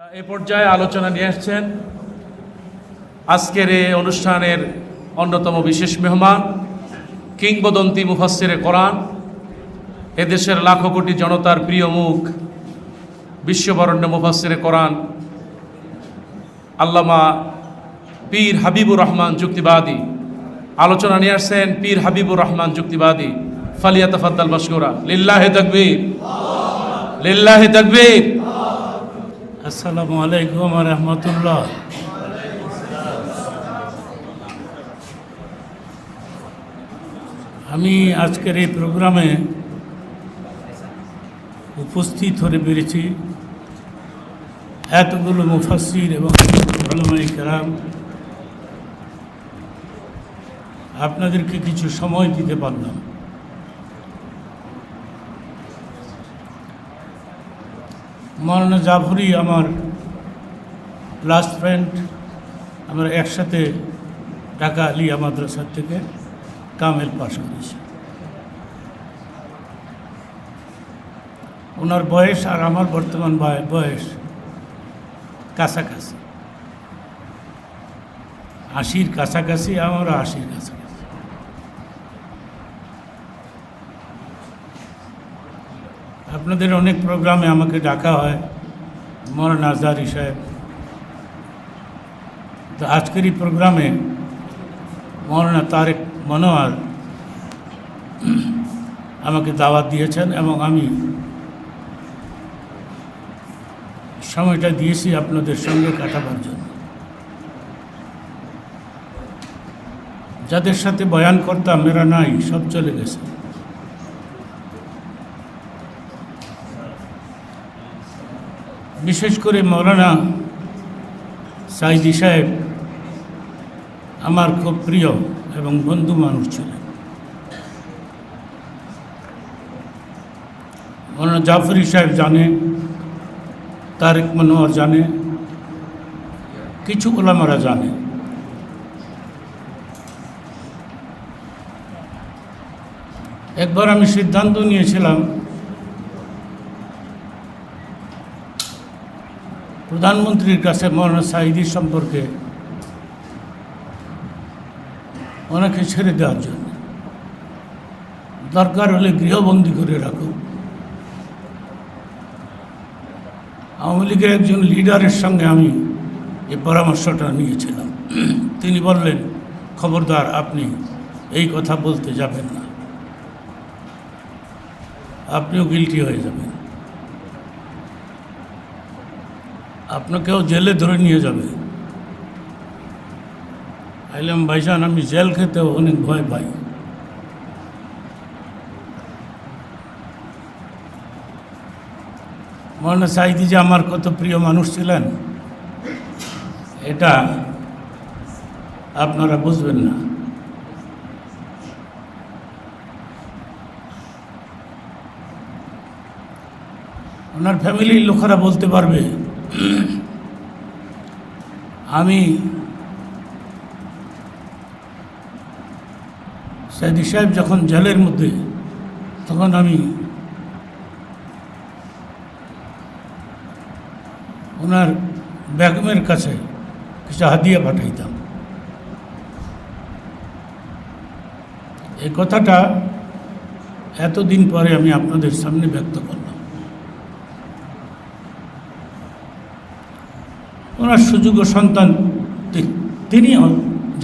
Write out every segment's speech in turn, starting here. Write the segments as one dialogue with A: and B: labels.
A: এ পর্যায়ে আলোচনা নিয়ে আসছেন আজকের এই অনুষ্ঠানের অন্যতম বিশেষ মেহমান, কিংবদন্তি মুফাসসিরে কোরআন, এদেশের লাখো কোটি জনতার প্রিয় মুখ, বিশ্ববরণ্য মুফাসসিরে কোরআন, আল্লামা পীর হাবিবুর রহমান যুক্তিবাদী। আলোচনা নিয়ে আসছেন পীর হাবিবুর রহমান যুক্তিবাদী, ফালিয়া তফাদ্দাল মশকুরা। লিল্লাহে তকবীর। লিল্লাহে তকবীর।
B: আসসালামু আলাইকুম রহমতুল্লাহ। আমি আজকের এই প্রোগ্রামে উপস্থিত হতে পেরেছি এতগুলো মুফাসির এবং কেরাম। আপনাদেরকে কিছু সময় দিতে পারলাম। মৌলানা জাফরি আমার লাস্ট ফ্রেন্ড আমরা একসাথে ঢাকা আলিয়া মাদ্রাসার থেকে কামেল পাশ করেছি। ওনার বয়স আর আমার বর্তমান বয়- বয়স কাছাকাছি। আশির কাছাকাছি আমার আশির কাছাকাছি। আপনাদের অনেক প্রোগ্রামে আমাকে ডাকা হয় মরান আজহারি সাহেব। তো আজকের এই প্রোগ্রামে মৌলানা তারেক মনোয়ার আমাকে দাওয়াত দিয়েছেন এবং আমি সময়টা দিয়েছি আপনাদের সঙ্গে কাটাবার জন্য। যাদের সাথে বয়ান করতাম, এরা নাই, সব চলে গেছে। বিশেষ করে মৌলানা সাইদি সাহেব আমার খুব প্রিয় এবং বন্ধু মানুষ ছিলেন। মৌলানা জাফরি সাহেব জানে, তারেক মনোয়ার জানে, কিছু ওলামারা জানে। একবার আমি সিদ্ধান্ত নিয়েছিলাম প্রধানমন্ত্রীর কাছে মৌলানা সাইদি সম্পর্কে ওনাকে ছেড়ে দেওয়ার জন্য। দরকার হলে গৃহবন্দী করে রাখো আওয়ামী লীগের একজন লিডারের সঙ্গে আমি এই পরামর্শটা নিয়েছিলাম। তিনি বললেন, খবরদার, আপনি এই কথা বলতে যাবেন না। আপনিও গিলটি হয়ে যাবেন। আপনাকেও জেলে ধরে নিয়ে যাবে। আইলাম ভাইজান, আমি জেল খেতেও অনেক ভয় পাই। মৌলানা সাইদি যে আমার কত প্রিয় মানুষ ছিলেন, এটা আপনারা বুঝবেন না। ওনার ফ্যামিলির লোকেরা বলতে পারবে আমি সাইদি সাহেব যখন জেলের মধ্যে, তখন আমি ওনার বেগমের কাছে কিছু হাদিয়া পাঠাইতাম। এই কথাটা এতদিন পরে আমি আপনাদের সামনে ব্যক্ত করলাম। ওনার সুযোগ্য সন্তান তিনি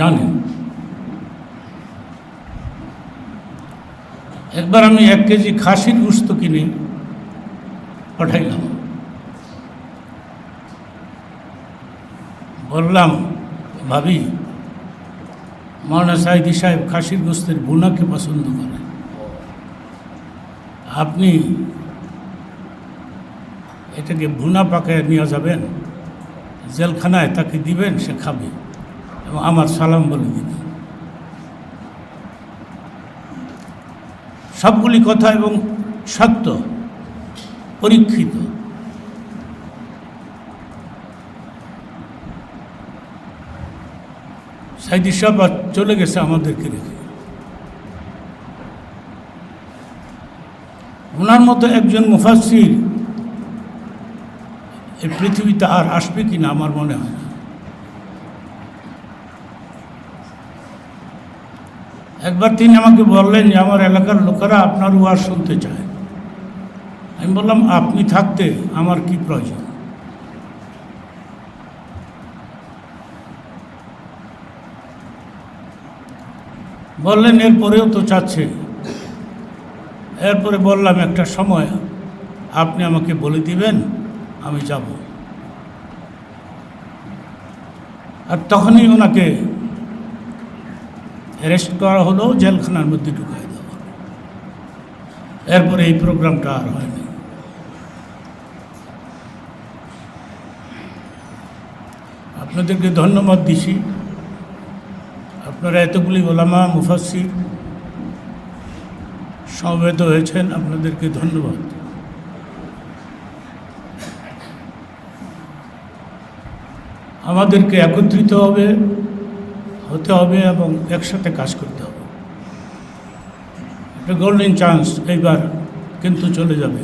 B: জানেন। একবার আমি এক কেজি খাসির গুস্ত কিনে পাঠাইলাম। বললাম, ভাবি, মৌলানা সাইদি সাহেব খাসির গোস্তের বুনাকে পছন্দ করে। আপনি এটাকে ভুনা পাকায় নিয়ে যাবেন? জেলখানায় তাকে দিবেন, সে খাবে। এবং আমার সালাম বলে দিবেন সবগুলি কথা এবং সত্য পরীক্ষিত। সাইদি সাহেব চলে গেছে আমাদেরকে রেখে ওনার মতো একজন মুফাসির এই পৃথিবীতে আর আসবে কি না আমার মনে হয় না। একবার তিনি আমাকে বললেন যে, আমার এলাকার লোকেরা আপনার ওয়াজ শুনতে চায়। আমি বললাম, আপনি থাকতে আমার কি প্রয়োজন? বললেন, এরপরেও তো চাচ্ছে। এরপরে বললাম, একটা সময় আপনি আমাকে বলে দিবেন আমি যাব। আর তখনই ওনাকে অ্যারেস্ট করা হলো, জেলখানার মধ্যে ঢুকাই দেওয়া। এরপরে এই প্রোগ্রামটা আর হয়নি। আপনাদেরকে ধন্যবাদ দিছি। আপনারা এতগুলি ওলামা মুফাসির সমবেত হয়েছেন, আপনাদেরকে ধন্যবাদ। আমাদেরকে একত্রিত হবে, হতে হবে এবং একসাথে কাজ করতে হবে। একটা গোল্ডেন চান্স এইবার কিন্তু চলে যাবে।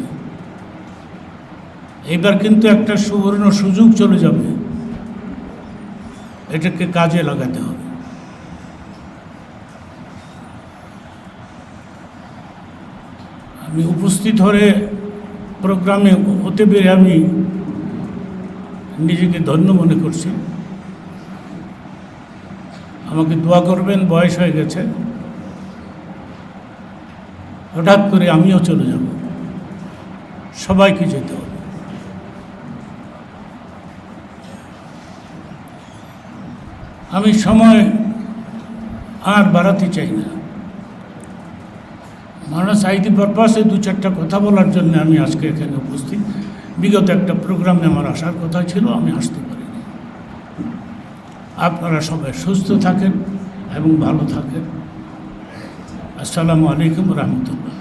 B: এইবার কিন্তু একটা সুবর্ণ সুযোগ চলে যাবে। এটাকে কাজে লাগাতে হবে। আমি উপস্থিত হয়ে প্রোগ্রামে হতে পেরে আমি নিজেকে ধন্য মনে করছি। আমাকে দোয়া করবেন, বয়স হয়ে গেছে। হঠাৎ করে আমিও চলে যাব। সবাইকে যেতে হবে। আমি সময় আর বাড়াতে চাই না। মানা সাহিত্য পারপাসে দু চারটা কথা বলার জন্য আমি আজকে এখানে উপস্থিত। বিগত একটা প্রোগ্রামে আমার আসার কথা ছিল, আমি আসতে পারিনি। আপনারা সবাই সুস্থ থাকেন এবং ভালো থাকেন। আসসালামু আলাইকুম রহমতুল্লাহ।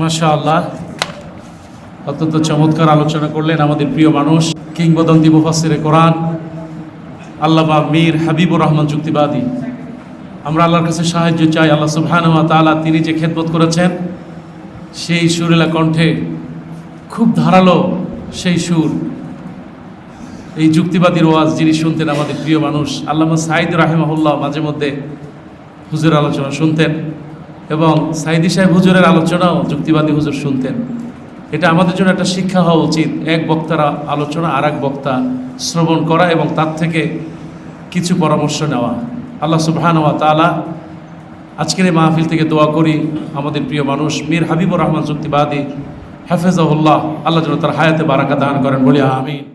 A: মাশা আল্লাহ অত্যন্ত চমৎকার আলোচনা করলেন আমাদের প্রিয় মানুষ, কিংবদন্তি মুফাসিরে কোরআন। আল্লামা মীর হাবিবুর রহমান যুক্তিবাদী। আমরা আল্লাহর কাছে সাহায্য চাই, আল্লাহ সুবহানুয়া তাআলা তিনি যে খেদমত করেছেন, সেই সুরেলা কণ্ঠে খুব ধারালো সেই সুর, এই যুক্তিবাদীর ওয়াজ যিনি শুনতেন আমাদের প্রিয় মানুষ, আল্লামা সাইদ রাহিমাহুল্লাহ মাঝে মধ্যে হুজুর আলোচনা শুনতেন এবং সাইদি সাহেব হুজুরের আলোচনাও যুক্তিবাদী হুজুর শুনতেন। এটা আমাদের জন্য একটা শিক্ষা হওয়া উচিত। এক বক্তারা আলোচনা আর এক বক্তা শ্রবণ করা এবং তার থেকে কিছু পরামর্শ নেওয়া। আল্লাহ সুবহানুয়া তালা আজকের এই মাহফিল থেকে দোয়া করি, আমাদের প্রিয় মানুষ, মীর হাবিবুর রহমান যুক্তিবাদী, হাফেজাহুল্লাহ, আল্লাহ যেন তার হায়াতে বারাকা দান করেন, বলি আমিন।